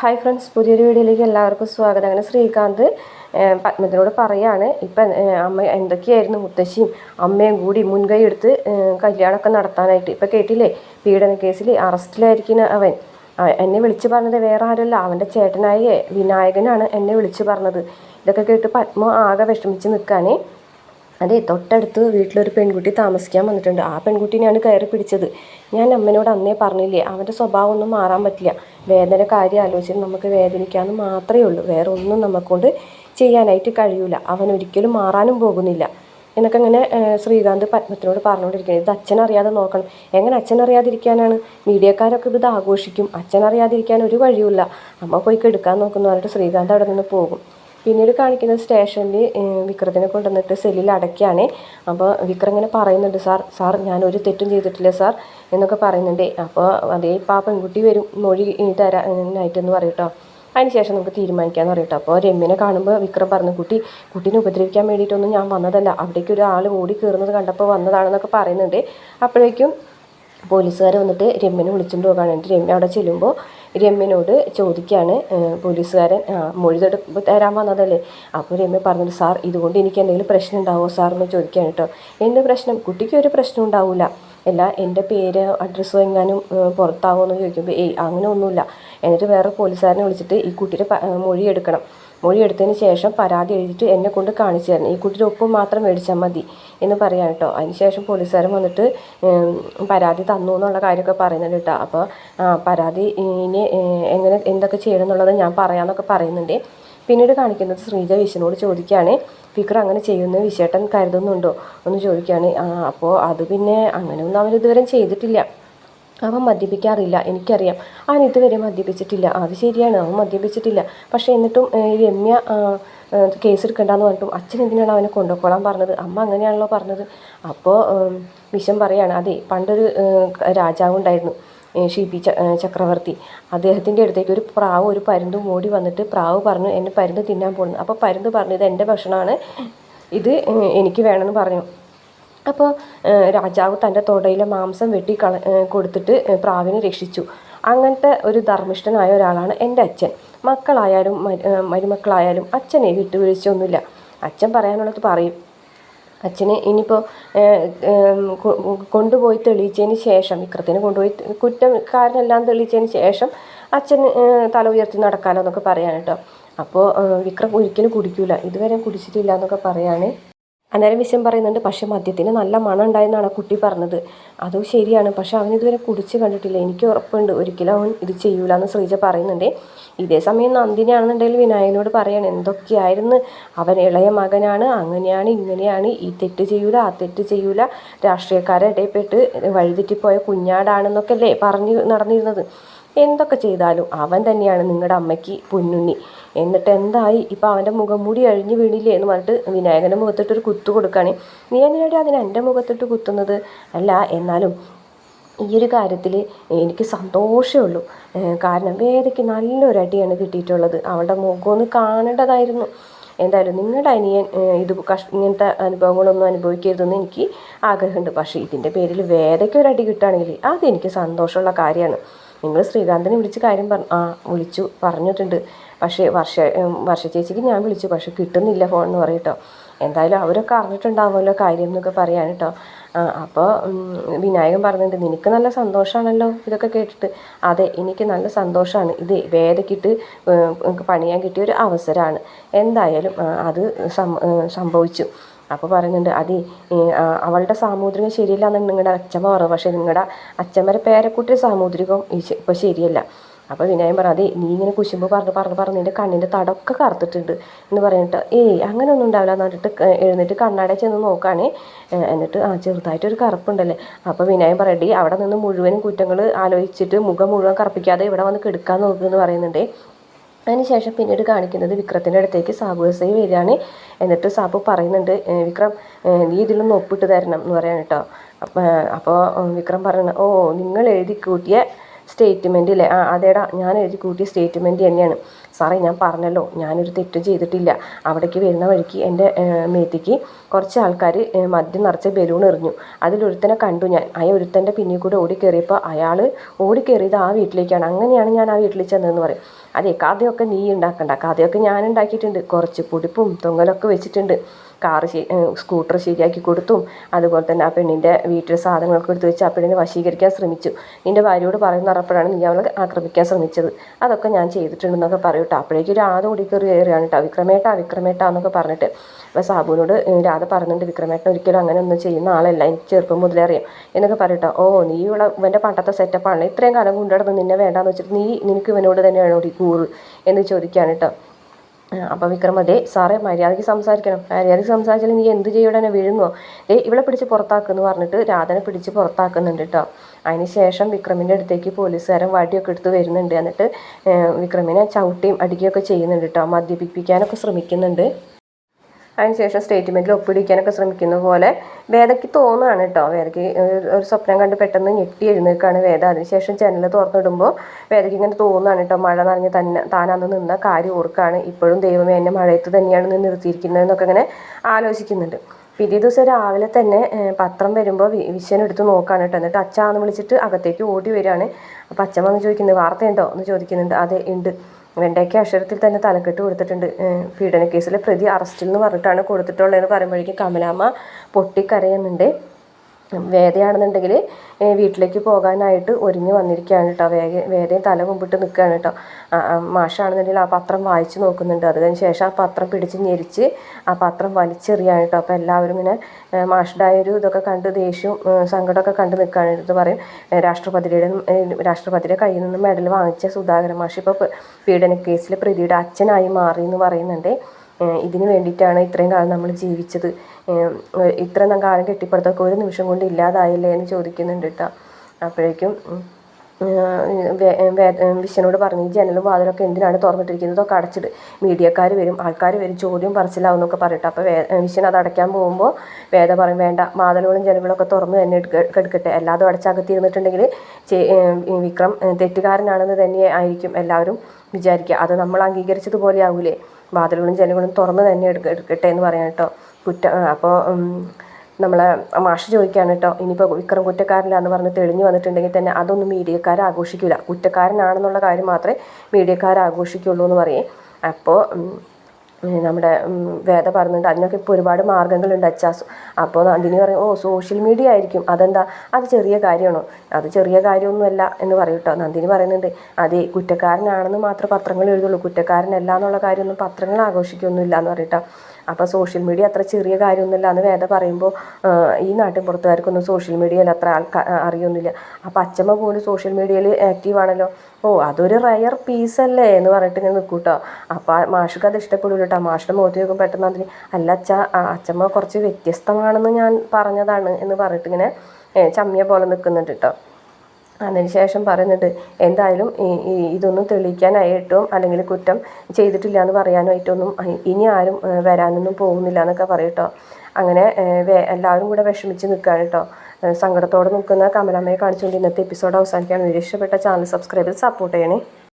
Hi friends പുതിയൊരു വീഡിയോയിലേക്ക് എല്ലാവർക്കും സ്വാഗതം. അങ്ങനെ ശ്രീകാന്ത് പത്മത്തിനോട് പറയാണ് ഇപ്പം അമ്മ എന്തൊക്കെയായിരുന്നു മുത്തശ്ശിയും അമ്മയും കൂടി മുൻകൈ എടുത്ത് കല്യാണമൊക്കെ നടത്താനായിട്ട്? ഇപ്പം കേട്ടില്ലേ പീഡന കേസിൽ അറസ്റ്റിലായിരിക്കുന്ന അവൻ. എന്നെ വിളിച്ചു പറഞ്ഞത് വേറെ ആരുമല്ല അവന്റെ ചേട്ടനായ വിനായകനാണ് എന്നെ വിളിച്ചു പറഞ്ഞത്. ഇതൊക്കെ കേട്ട് പത്മ ആകെ വിഷമിച്ച് നിൽക്കുകയാണേ അതെ തൊട്ടടുത്ത് വീട്ടിലൊരു പെൺകുട്ടി താമസിക്കാൻ വന്നിട്ടുണ്ട്. ആ പെൺകുട്ടീനെയാണ് കയറി പിടിച്ചത്. ഞാൻ അമ്മനോട് അന്നേ പറഞ്ഞില്ലേ അവന്റെ സ്വഭാവം ഒന്നും മാറാൻ പറ്റില്ല. വേദന കാര്യം ആലോചിച്ച് നമുക്ക് വേദനിക്കാമെന്ന് മാത്രമേ ഉള്ളൂ. വേറെ ഒന്നും നമുക്കൊണ്ട് ചെയ്യാനായിട്ട് കഴിയൂല. അവൻ ഒരിക്കലും മാറാനും പോകുന്നില്ല. എന്നൊക്കെ അങ്ങനെ ശ്രീകാന്ത് പത്മത്തിനോട് പറഞ്ഞുകൊണ്ടിരിക്കുന്നത് ഇത് അച്ഛനറിയാതെ നോക്കണം. എങ്ങനെ അച്ഛനറിയാതിരിക്കാനാണ്? മീഡിയക്കാരൊക്കെ ഇത് ആഘോഷിക്കും. അച്ഛനറിയാതിരിക്കാൻ ഒരു വഴിയുമില്ല അമ്മ പോയി കെടുക്കാൻ നോക്കുന്നു പറഞ്ഞിട്ട് ശ്രീകാന്ത് അവിടെ നിന്ന് പോകും. പിന്നീട് കാണിക്കുന്ന സ്റ്റേഷനിൽ വിക്രത്തിനെ കൊണ്ടുവന്നിട്ട് സെല്ലിൽ അടയ്ക്കുകയാണ്. അപ്പോൾ വിക്രം ഇങ്ങനെ പറയുന്നുണ്ട് സാർ സാർ ഞാൻ ഒരു തെറ്റും ചെയ്തിട്ടില്ല സാർ എന്നൊക്കെ പറയുന്നുണ്ട്. അപ്പോൾ അതേ ഇപ്പോൾ ആ പെൺകുട്ടി വരും മൊഴി തരാനായിട്ടെന്ന് പറയട്ടോ. അതിനുശേഷം നമുക്ക് തീരുമാനിക്കാമെന്ന് പറയട്ടോ. അപ്പോൾ രമ്യനെ കാണുമ്പോൾ വിക്രം പറഞ്ഞു കുട്ടി കുട്ടീനെ ഉപദ്രവിക്കാൻ വേണ്ടിയിട്ടൊന്നും ഞാൻ വന്നതല്ല. അവിടേക്ക് ഒരാൾ ഓടി കയറുന്നത് കണ്ടപ്പോൾ വന്നതാണെന്നൊക്കെ പറയുന്നുണ്ട്. അപ്പോഴേക്കും പോലീസുകാർ വന്നിട്ട് രമ്യനെ വിളിച്ചുകൊണ്ട് പോകാനുണ്ട് രമ്യ അവിടെ ചെല്ലുമ്പോൾ രമ്യനോട് ചോദിക്കുകയാണ് പോലീസുകാരൻ മൊഴിതെടുപ്പ് മൊഴി തെടുപ്പ് തരാൻ വന്നതല്ലേ? അപ്പോൾ രമ്യ പറഞ്ഞു സാർ ഇതുകൊണ്ട് എനിക്ക് എന്തെങ്കിലും പ്രശ്നം ഉണ്ടാവുമോ സാർ എന്ന് ചോദിക്കുകയാണ് കേട്ടോ എന്ത് പ്രശ്നം? കുട്ടിക്ക് ഒരു പ്രശ്നം ഉണ്ടാവില്ല അല്ല എന്റെ പേര് അഡ്രസ്സോ എങ്ങാനും പുറത്താവുമോ എന്ന് ചോദിക്കുമ്പോൾ ഏയ് അങ്ങനെ ഒന്നുമില്ല. എന്നിട്ട് വേറെ പോലീസുകാരനെ വിളിച്ചിട്ട് ഈ കുട്ടിയുടെ മൊഴി എടുക്കണം. മൊഴി എടുത്തതിന് ശേഷം പരാതി എഴുതിയിട്ട് എന്നെ കൊണ്ട് കാണിച്ചു തരണം ഈ കുട്ടിയുടെ ഒപ്പ് മാത്രം മേടിച്ചാൽ മതി എന്ന് പറയാൻ കേട്ടോ അതിന് ശേഷം പോലീസുകാരൻ വന്നിട്ട് പരാതി തന്നു എന്നുള്ള കാര്യമൊക്കെ പറയുന്നുണ്ട് കേട്ടോ അപ്പോൾ പരാതി ഇനി എങ്ങനെ എന്തൊക്കെ ചെയ്യണം എന്നുള്ളത് ഞാൻ പറയാമെന്നൊക്കെ പറയുന്നുണ്ട്. പിന്നീട് കാണിക്കുന്നത് ശ്രീജ വിഷനോട് ചോദിക്കുകയാണ് ഫിക്കർ അങ്ങനെ ചെയ്യുന്ന വിശേട്ടൻ കരുതുന്നുണ്ടോ? എന്ന് ചോദിക്കുകയാണ്. അപ്പോൾ അത് പിന്നെ അങ്ങനെയൊന്നും അവരിതുവരെ ചെയ്തിട്ടില്ല. അവൻ മദ്യപിക്കാറില്ല എനിക്കറിയാം. അവൻ ഇതുവരെ മദ്യപിച്ചിട്ടില്ല. അത് ശരിയാണ് അവൻ മദ്യപിച്ചിട്ടില്ല. പക്ഷേ എന്നിട്ടും രമ്യ കേസെടുക്കണ്ടെന്ന് പറഞ്ഞിട്ടും അച്ഛൻ എന്തിനാണ് അവനെ കൊണ്ടുപോയിക്കോളാൻ പറഞ്ഞത്? അമ്മ അങ്ങനെയാണല്ലോ പറഞ്ഞത്. അപ്പോൾ വിഷം പറയാണ് അതെ പണ്ടൊരു രാജാവ് ഉണ്ടായിരുന്നു ഷി പി ചക്രവർത്തി. അദ്ദേഹത്തിന്റെ അടുത്തേക്ക് ഒരു പ്രാവ് ഒരു പരുന്തും ഓടി വന്നിട്ട് പ്രാവ് പറഞ്ഞു എന്നെ പരുന്ത് തിന്നാൻ പോകുന്നു. അപ്പോൾ പരുന്ത് പറഞ്ഞു ഇത് എന്റെ ഭക്ഷണമാണ്. ഇത് എനിക്ക് വേണമെന്ന് പറഞ്ഞു. അപ്പോൾ രാജാവ് തന്റെ തൊടയിലെ മാംസം വെട്ടി കള കൊടുത്തിട്ട് പ്രാവിനെ രക്ഷിച്ചു. അങ്ങനത്തെ ഒരു ധർമ്മിഷ്ഠനായ ഒരാളാണ് എന്റെ അച്ഛൻ. മക്കളായാലും മരുമക്കളായാലും അച്ഛനെ വിട്ടുവീഴ്ചയൊന്നുമില്ല. അച്ഛൻ പറയാനുള്ളത് പറയും. അച്ഛനെ ഇനിയിപ്പോൾ കൊണ്ടുപോയി തെളിയിച്ചതിന് ശേഷം വിക്രത്തിന് കൊണ്ടുപോയി കുറ്റക്കാരനെല്ലാം തെളിയിച്ചതിന് ശേഷം അച്ഛൻ തല ഉയർത്തി നടക്കാമല്ലോ എന്നൊക്കെ പറയാൻ കേട്ടോ. അപ്പോൾ വിക്രം ഒരിക്കലും കുടിക്കൂല. ഇതുവരെ കുടിച്ചിട്ടില്ല എന്നൊക്കെ പറയാണ്. അന്നേരം വിഷയം പറയുന്നുണ്ട് പക്ഷെ മദ്യത്തിന് നല്ല മണം ഉണ്ടായെന്നാണ് കുട്ടി പറഞ്ഞത്. അതും ശരിയാണ്. പക്ഷെ അവൻ ഇതുവരെ കുടിച്ച് കണ്ടിട്ടില്ല. എനിക്ക് ഉറപ്പുണ്ട്. ഒരിക്കലും അവൻ ഇത് ചെയ്യൂല എന്ന് ശ്രീജ പറയുന്നുണ്ട്. ഇതേ സമയം നന്ദിനിയാണെന്നുണ്ടെങ്കിൽ വിനായകനോട് പറയാണ് എന്തൊക്കെയായിരുന്നു? അവൻ ഇളയ മകനാണ്. അങ്ങനെയാണ് ഇങ്ങനെയാണ്. ഈ തെറ്റ് ചെയ്യൂല ആ തെറ്റ് ചെയ്യൂല. രാഷ്ട്രീയക്കാരെ ഇടയിൽപ്പെട്ട് വഴിതെറ്റിപ്പോയ കുഞ്ഞാടാണെന്നൊക്കെ അല്ലേ പറഞ്ഞു നടന്നിരുന്നത്. എന്തൊക്കെ ചെയ്താലും അവൻ തന്നെയാണ് നിങ്ങളുടെ അമ്മയ്ക്ക് പൊന്നുണ്ണി. എന്നിട്ട് എന്തായി? ഇപ്പം അവന്റെ മുഖം മുടി അഴിഞ്ഞു വീണില്ലേ എന്ന് പറഞ്ഞിട്ട് വിനായകന്റെ മുഖത്തിട്ടൊരു കുത്ത് കൊടുക്കുകയാണ് നീ എന്തിനാടി അതിന് എന്റെ മുഖത്തിട്ട് കുത്തുന്നത്? അല്ല എന്നാലും ഈ ഒരു കാര്യത്തിൽ എനിക്ക് സന്തോഷമേ ഉള്ളൂ. കാരണം വേദയ്ക്ക് നല്ലൊരു അടിയാണ് കിട്ടിയിട്ടുള്ളത്. അവളുടെ മുഖമൊന്ന് കാണേണ്ടതായിരുന്നു. എന്തായാലും നിങ്ങളുടെ അനിയൻ ഇത് കഷ് ഇങ്ങനത്തെ അനുഭവങ്ങളൊന്നും അനുഭവിക്കരുതെന്ന് എനിക്ക് ആഗ്രഹമുണ്ട്. പക്ഷേ ഇതിന്റെ പേരിൽ വേദയ്ക്ക് ഒരു അടി കിട്ടുകയാണെങ്കിൽ അതെനിക്ക് സന്തോഷമുള്ള കാര്യമാണ്. നിങ്ങൾ ശ്രീകാന്തിനെ വിളിച്ച് കാര്യം പറഞ്ഞു ആ വിളിച്ചു പറഞ്ഞിട്ടുണ്ട്. പക്ഷേ വർഷ വർഷ ചേച്ചിക്ക് ഞാൻ വിളിച്ചു. പക്ഷേ കിട്ടുന്നില്ല ഫോൺ എന്ന് പറയട്ടോ. എന്തായാലും അവരൊക്കെ അറിഞ്ഞിട്ടുണ്ടാവുമല്ലോ കാര്യം എന്നൊക്കെ പറയാൻ കേട്ടോ അപ്പോൾ വിനായകൻ പറഞ്ഞിട്ടുണ്ട് നിനക്ക് നല്ല സന്തോഷമാണല്ലോ ഇതൊക്കെ കേട്ടിട്ട്. അതെ എനിക്ക് നല്ല സന്തോഷമാണ് ഇത് വേദക്കിട്ട് പണിയാൻ കിട്ടിയ ഒരു അവസരമാണ് എന്തായാലും അത് സംഭവിച്ചു. അപ്പോൾ പറയുന്നുണ്ട് അത് അവളുടെ സാമൂതിരികം ശരിയല്ല എന്ന് നിങ്ങളുടെ അച്ഛമ്മ പറഞ്ഞു. പക്ഷേ നിങ്ങളുടെ അച്ഛമ്മയുടെ പേരക്കുട്ടി സാമൂതിരികം ഇപ്പോൾ ശരിയല്ല. അപ്പോൾ വിനയം പറഞ്ഞു അതെ നീ ഇങ്ങനെ കുശുമ്പ് പറഞ്ഞ് പറഞ്ഞ് പറഞ്ഞ് നിന്റെ കണ്ണിന്റെ തടമൊക്കെ കറുത്തിട്ടുണ്ട് എന്ന് പറഞ്ഞിട്ട് ഏയ് അങ്ങനെ ഒന്നും ഉണ്ടാവില്ല എന്ന് പറഞ്ഞിട്ട് എഴുന്നേറ്റ് കണ്ണാടെ ചെന്ന് നോക്കുകയാണ് എന്നിട്ട് ആ ചെറുതായിട്ടൊരു കറുപ്പുണ്ടല്ലേ? അപ്പോൾ വിനയം പറയടി അവിടെ നിന്ന് മുഴുവനും കുറ്റങ്ങൾ ആലോചിച്ചിട്ട് മുഖം മുഴുവൻ കറുപ്പിക്കാതെ ഇവിടെ വന്ന് കെടുക്കാൻ നോക്കുമെന്ന് പറയുന്നുണ്ട്. അതിനുശേഷം പിന്നീട് കാണിക്കുന്നത് വിക്രത്തിന്റെ അടുത്തേക്ക് സാബു ഐ വരികയാണ്. എന്നിട്ട് സാബു പറയുന്നുണ്ട് വിക്രം നീ ഇതിലൊന്ന് ഒപ്പിട്ട് തരണം എന്ന് പറയാൻ കേട്ടോ. അപ്പോൾ വിക്രം പറയണം ഓ നിങ്ങൾ എഴുതി കൂട്ടിയ സ്റ്റേറ്റ്മെന്റ് അല്ലേ ആ അതേടാ ഞാൻ എഴുതി കൂട്ടിയ സ്റ്റേറ്റ്മെന്റ് തന്നെയാണ്. സാറേ ഞാൻ പറഞ്ഞല്ലോ ഞാനൊരു തെറ്റും ചെയ്തിട്ടില്ല. അവിടേക്ക് വരുന്ന വഴിക്ക് എന്റെ മേത്തിക്ക് കുറച്ച് ആൾക്കാർ മദ്യം നിറച്ച ബലൂൺ എറിഞ്ഞു. അതിലൊരുത്തനെ കണ്ടു ഞാൻ. ആ ഒരുത്തന്റെ പിന്നിൽ കൂടെ ഓടി കയറിയപ്പോൾ അയാൾ ഓടി കയറിയത് ആ വീട്ടിലേക്കാണ്. അങ്ങനെയാണ് ഞാൻ ആ വീട്ടിൽ ചെന്നതെന്ന് പറയും. അതെ കഥയൊക്കെ നീ ഉണ്ടാക്കണ്ട. കഥയൊക്കെ ഞാൻ ഉണ്ടാക്കിയിട്ടുണ്ട്. കുറച്ച് പൊടിപ്പും തൊങ്ങലൊക്കെ വെച്ചിട്ടുണ്ട്. കാറ് സ്കൂട്ടർ ശരിയാക്കി കൊടുത്തും അതുപോലെ തന്നെ ആ പെണ്ണിന്റെ വീട്ടിൽ സാധനങ്ങളൊക്കെ എടുത്ത് വെച്ച് ആ പെണ്ണിനെ വശീകരിക്കാൻ ശ്രമിച്ചു. നിന്റെ ഭാര്യയോട് പറയുന്ന അറപ്പോഴാണ് നീ അവളെ ആക്രമിക്കാൻ ശ്രമിച്ചത്. അതൊക്കെ ഞാൻ ചെയ്തിട്ടുണ്ടെന്നൊക്കെ പറയൂട്ടോ അപ്പോഴേക്കും രാധ ഓടി കയറി കയറിയാണ് കേട്ടോ. വിക്രമേട്ടാ വിക്രമേട്ടാ എന്നൊക്കെ പറഞ്ഞിട്ട്. അപ്പോൾ സാബുവിനോട് രാധ പറഞ്ഞിട്ട് വിക്രമേട്ടൻ ഒരിക്കലും അങ്ങനെ ഒന്നും ചെയ്യുന്ന ആളല്ല. എനിക്ക് ചെറുപ്പം മുതലേ അറിയാം. എന്നൊക്കെ പറയട്ടോ ഓ നീ ഇവിടെ ഇവന്റെ പണ്ടത്തെ സെറ്റപ്പാണ് ഇത്രയും കാലം കൊണ്ടുനടന്ന് നിന്നെ വേണ്ടാന്ന് വെച്ചിട്ട് നീ നിനക്ക് ഇവനോട് തന്നെയാണോ ഒരു എന്ന് ചോദിക്കുകയാണ് കേട്ടോ അപ്പോൾ വിക്രം അതെ സാറേ മര്യാദയ്ക്ക് സംസാരിക്കണം. മര്യാദയ്ക്ക് സംസാരിച്ചാൽ നീ എന്ത് ചെയ്യൂടനെ വിഴുങ്ങോ ഏ ഇവളെ പിടിച്ച് പുറത്താക്കുമെന്ന് പറഞ്ഞിട്ട് രാധനെ പിടിച്ച് പുറത്താക്കുന്നുണ്ട് കേട്ടോ അതിന് ശേഷം വിക്രമിന്റെ അടുത്തേക്ക് പോലീസുകാരൻ വടിയൊക്കെ എടുത്ത് വരുന്നുണ്ട്. എന്നിട്ട് വിക്രമിനെ ചവിട്ടിയും അടിക്കുകയൊക്കെ ചെയ്യുന്നുണ്ട് കേട്ടോ മദ്യപിപ്പിക്കാനൊക്കെ ശ്രമിക്കുന്നുണ്ട്. അതിനുശേഷം സ്റ്റേറ്റ്മെന്റിൽ ഒപ്പിടിക്കാനൊക്കെ ശ്രമിക്കുന്ന പോലെ വേദയ്ക്ക് തോന്നുകയാണ് കേട്ടോ വേദയ്ക്ക് ഒരു സ്വപ്നം കണ്ട് പെട്ടെന്ന് ഞെട്ടി എഴുന്നേൽക്കുകയാണ് വേദ. അതിനുശേഷം ജനൽ തുറന്നിടുമ്പോൾ വേദയ്ക്ക് ഇങ്ങനെ തോന്നുകയാണ് കേട്ടോ മഴ നനഞ്ഞ് തന്നെ താനന്ന് നിന്ന കാര്യം ഓർക്കാണ്. ഇപ്പോഴും ദൈവമേ എന്നെ മഴയത്ത് തന്നെയാണ് നിന്ന് നിർത്തിയിരിക്കുന്നതെന്നൊക്കെ ഇങ്ങനെ ആലോചിക്കുന്നുണ്ട്. പിറ്റേ ദിവസം രാവിലെ തന്നെ പത്രം വരുമ്പോൾ വിശ്വൻ എടുത്ത് നോക്കുകയാണ് കേട്ടോ എന്നിട്ട് അച്ഛാന്ന് വിളിച്ചിട്ട് അകത്തേക്ക് ഓടി വരികയാണ്. അപ്പോൾ അച്ഛൻ വന്ന് ചോദിക്കുന്നത് വാർത്തയുണ്ടോ എന്ന് ചോദിക്കുന്നുണ്ട്. അതെ ഉണ്ട്. വെണ്ടയ്ക്ക അക്ഷരത്തിൽ തന്നെ തലക്കെട്ട് കൊടുത്തിട്ടുണ്ട്. പീഡന കേസിലെ പ്രതി അറസ്റ്റിൽ എന്ന് പറഞ്ഞിട്ടാണ് കൊടുത്തിട്ടുള്ളതെന്ന് പറയുമ്പോഴേക്കും കമലാമ്മ പൊട്ടിക്കരയുന്നുണ്ട്. വേദയാണെന്നുണ്ടെങ്കിൽ വീട്ടിലേക്ക് പോകാനായിട്ട് ഒരുങ്ങി വന്നിരിക്കുകയാണ് കേട്ടോ. വേഗ വേദയും തല കുമ്പിട്ട് നിൽക്കുകയാണ് കേട്ടോ. മാഷാണെന്നുണ്ടെങ്കിൽ ആ പത്രം വായിച്ച് നോക്കുന്നുണ്ട്. അതിന് ശേഷം ആ പത്രം പിടിച്ച് ഞെരിച്ച് ആ പത്രം വലിച്ചെറിയാണ് കേട്ടോ. അപ്പോൾ എല്ലാവരും ഇങ്ങനെ മാഷുടായ ഒരു ഇതൊക്കെ കണ്ട് ദേഷ്യവും സങ്കടമൊക്കെ കണ്ട് നിൽക്കുകയാണ്. ഇത് പറയും രാഷ്ട്രപതിയുടെ രാഷ്ട്രപതിയുടെ കയ്യിൽ നിന്ന് മെഡൽ വാങ്ങിച്ച സുധാകരൻ മാഷ്. ഇപ്പോൾ പീഡന കേസിലെ പ്രതിയുടെ അച്ഛനായി മാറി എന്ന് പറയുന്നുണ്ട്. ഇതിന് വേണ്ടിയിട്ടാണ് ഇത്രയും കാലം നമ്മൾ ജീവിച്ചത്. ഇത്രയും കാലം കെട്ടിപ്പടുത്തൊക്കെ ഒരു നിമിഷം കൊണ്ട് ഇല്ലാതായില്ലേ എന്ന് ചോദിക്കുന്നുണ്ട് കേട്ടോ. അപ്പോഴേക്കും വിശ്വനോട് പറഞ്ഞു ഈ ജനലും വാതിലൊക്കെ എന്തിനാണ് തുറന്നിട്ടിരിക്കുന്നതൊക്കെ അടച്ചിട്. മീഡിയക്കാർ വരും ആൾക്കാർ വരും ചോദ്യം പറച്ചിലാവും എന്നൊക്കെ പറയട്ടെ അപ്പോൾ വേ വിശ്വൻ അത് അടയ്ക്കാൻ പോകുമ്പോൾ വേദ പറയും വേണ്ട വാതിലുകളും ജനലുകളൊക്കെ തുറന്ന് തന്നെ എടുക്കട്ടെ എല്ലാതും അടച്ചകത്തിരുന്നിട്ടുണ്ടെങ്കിൽ വിക്രം തെറ്റുകാരനാണെന്ന് തന്നെ ആയിരിക്കും എല്ലാവരും വിചാരിക്കുക അത് നമ്മൾ അംഗീകരിച്ചതുപോലെ ആവൂലേ വാതിലുകളും ജനലുകളും തുറന്ന് തന്നെ എടുക്കട്ടെ എന്ന് പറയാം കേട്ടോ കുറ്റ അപ്പോൾ നമ്മളെ മാഷ് ചോദിക്കുകയാണ് കേട്ടോ ഇനിയിപ്പോൾ വിക്രം കുറ്റക്കാരല്ല എന്ന് പറഞ്ഞ് തെളിഞ്ഞു വന്നിട്ടുണ്ടെങ്കിൽ തന്നെ അതൊന്നും മീഡിയക്കാർ ആഘോഷിക്കില്ല കുറ്റക്കാരനാണെന്നുള്ള കാര്യം മാത്രമേ മീഡിയക്കാർ ആഘോഷിക്കുള്ളൂ എന്ന് പറയേ. അപ്പോൾ നമ്മുടെ വേദ പറഞ്ഞിട്ട് അതിനൊക്കെ ഇപ്പോൾ ഒരുപാട് മാർഗങ്ങളുണ്ട് അച്ചാസ്. അപ്പോൾ നന്ദിനി പറയും ഓ സോഷ്യൽ മീഡിയ ആയിരിക്കും. അതെന്താ? അത് ചെറിയ കാര്യമാണോ? അത് ചെറിയ കാര്യമൊന്നുമല്ല എന്ന് പറയും കേട്ടോ നന്ദിനി പറയുന്നുണ്ട് അതെ കുറ്റക്കാരനാണെന്ന് മാത്രം പത്രങ്ങൾ എഴുതുള്ളൂ. കുറ്റക്കാരനല്ല എന്നുള്ള കാര്യമൊന്നും പത്രങ്ങൾ ആഘോഷിക്കൊന്നുമില്ല എന്ന് പറയട്ടോ അപ്പോൾ സോഷ്യൽ മീഡിയ അത്ര ചെറിയ കാര്യമൊന്നുമില്ല എന്ന് വേദ പറയുമ്പോൾ ഈ നാട്ടിൻ പുറത്തുകാർക്കൊന്നും സോഷ്യൽ മീഡിയയിൽ അത്ര ആൾക്കാർ അറിയൊന്നുമില്ല. അപ്പോൾ അച്ഛമ്മ പോലും സോഷ്യൽ മീഡിയയിൽ ആക്റ്റീവാണല്ലോ ഓ അതൊരു റയർ അല്ലേ എന്ന് പറഞ്ഞിട്ട് ഇങ്ങനെ നിൽക്കും കേട്ടോ അപ്പോൾ മാഷക്ക് അത് ഇഷ്ടപ്പെടില്ല കേട്ടോ മാഷിന്റെ മുഖത്ത് നോക്കും പെട്ടെന്ന് അതിന് അല്ല അച്ഛ അച്ഛമ്മ കുറച്ച് വ്യത്യസ്തമാണെന്ന് ഞാൻ പറഞ്ഞതാണ് എന്ന് പറഞ്ഞിട്ട് ഇങ്ങനെ ചമ്മിയ പോലെ നിൽക്കുന്നുണ്ട് കേട്ടോ അതിനുശേഷം പറയുന്നുണ്ട് എന്തായാലും ഇതൊന്നും തെളിയിക്കാനായിട്ടും അല്ലെങ്കിൽ കുറ്റം ചെയ്തിട്ടില്ല എന്ന് പറയാനായിട്ടൊന്നും ഇനി ആരും വരാനൊന്നും പോകുന്നില്ല എന്നൊക്കെ പറയും അങ്ങനെ എല്ലാവരും കൂടെ വിഷമിച്ച് നിൽക്കുകയാണ് കേട്ടോ. സങ്കടത്തോടെ നിൽക്കുന്ന കമലാമ്മയെ കാണിച്ചുകൊണ്ട് ഇന്നത്തെ എപ്പിസോഡ് അവസാനിക്കാൻ ഇഷ്ടപ്പെട്ട ചാനൽ സബ്സ്ക്രൈബ് ചെയ്ത് സപ്പോർട്ട് ചെയ്യണേ.